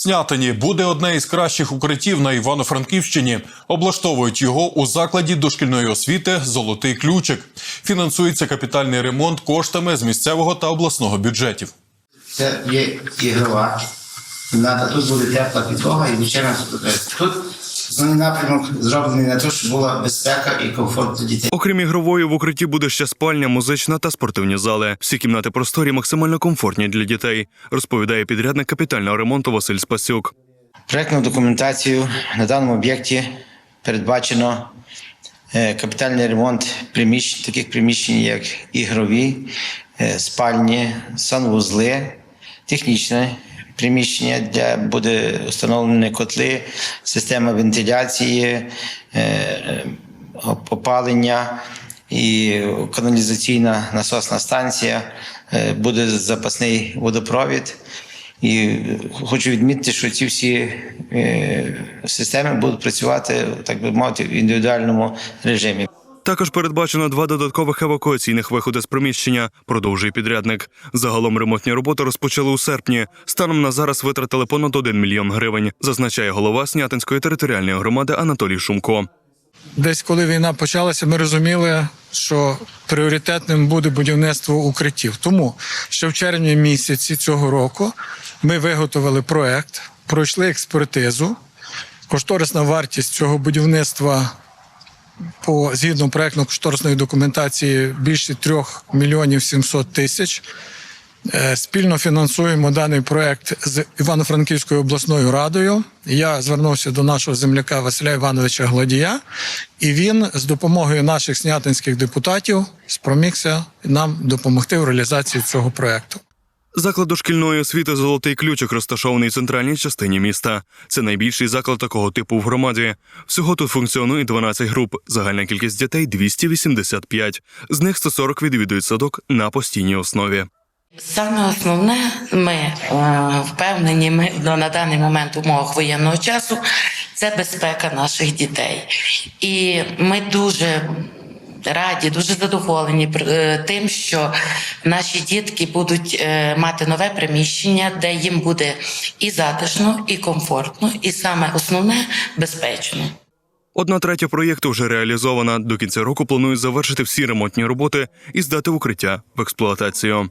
Снятині буде одне із кращих укриттів на Івано-Франківщині. Облаштовують його у закладі дошкільної освіти Золотий ключик. Фінансується капітальний ремонт коштами з місцевого та обласного бюджетів. Це є ігрова. Тут буде тепла підлога і фотографія. Тут основний напрямок зроблений на те, щоб була безпека і комфорт для дітей. Окрім ігрової, в укритті буде ще спальня, музична та спортивні зали. Всі кімнати просторі максимально комфортні для дітей, розповідає підрядник капітального ремонту Василь Спасюк. Проектну документацію на даному об'єкті передбачено е, капітальний ремонт приміщень, таких приміщень, як ігрові, е, спальні, санвузли, технічне приміщення, де буде встановлені котли, система вентиляції, е, е, опалення і каналізаційна насосна станція, е, буде запасний водопровід. І хочу відмітити, що ці всі системи будуть працювати, так би мовити, в індивідуальному режимі. Також передбачено два додаткових евакуаційних виходи з приміщення, продовжує підрядник. Загалом ремонтні роботи розпочали у серпні. Станом на зараз витратили понад 1 мільйон гривень, зазначає голова Снятинської територіальної громади Анатолій Шумко. Десь коли війна почалася, ми розуміли, що пріоритетним буде будівництво укриттів. Тому ще в червні місяці цього року ми виготовили проект, пройшли експертизу. Кошторисна вартість цього будівництва по згідно проектно-кошторисної документації більше 3 мільйонів 700 тисяч. Е, Спільно фінансуємо даний проект з Івано-Франківською обласною радою. Я звернувся до нашого земляка Василя Івановича Гладія, і він з допомогою наших снятинських депутатів спромігся нам допомогти в реалізації цього проекту. Заклад дошкільної освіти Золотий ключик розташований в центральній частині міста. Це найбільший заклад такого типу в громаді. Всього тут функціонує 12 груп. Загальна кількість дітей 285. З них 140 відвідують садок на постійній основі. Саме основне, ми е, впевнені, ми на даний момент умовах воєнного часу це безпека наших дітей. І ми дуже раді, дуже задоволені е, тим, що наші дітки будуть е, мати нове приміщення, де їм буде і затишно, і комфортно, і саме основне безпечно. Одна третя проєкту вже реалізована. До кінця року планують завершити всі ремонтні роботи і здати укриття в експлуатацію.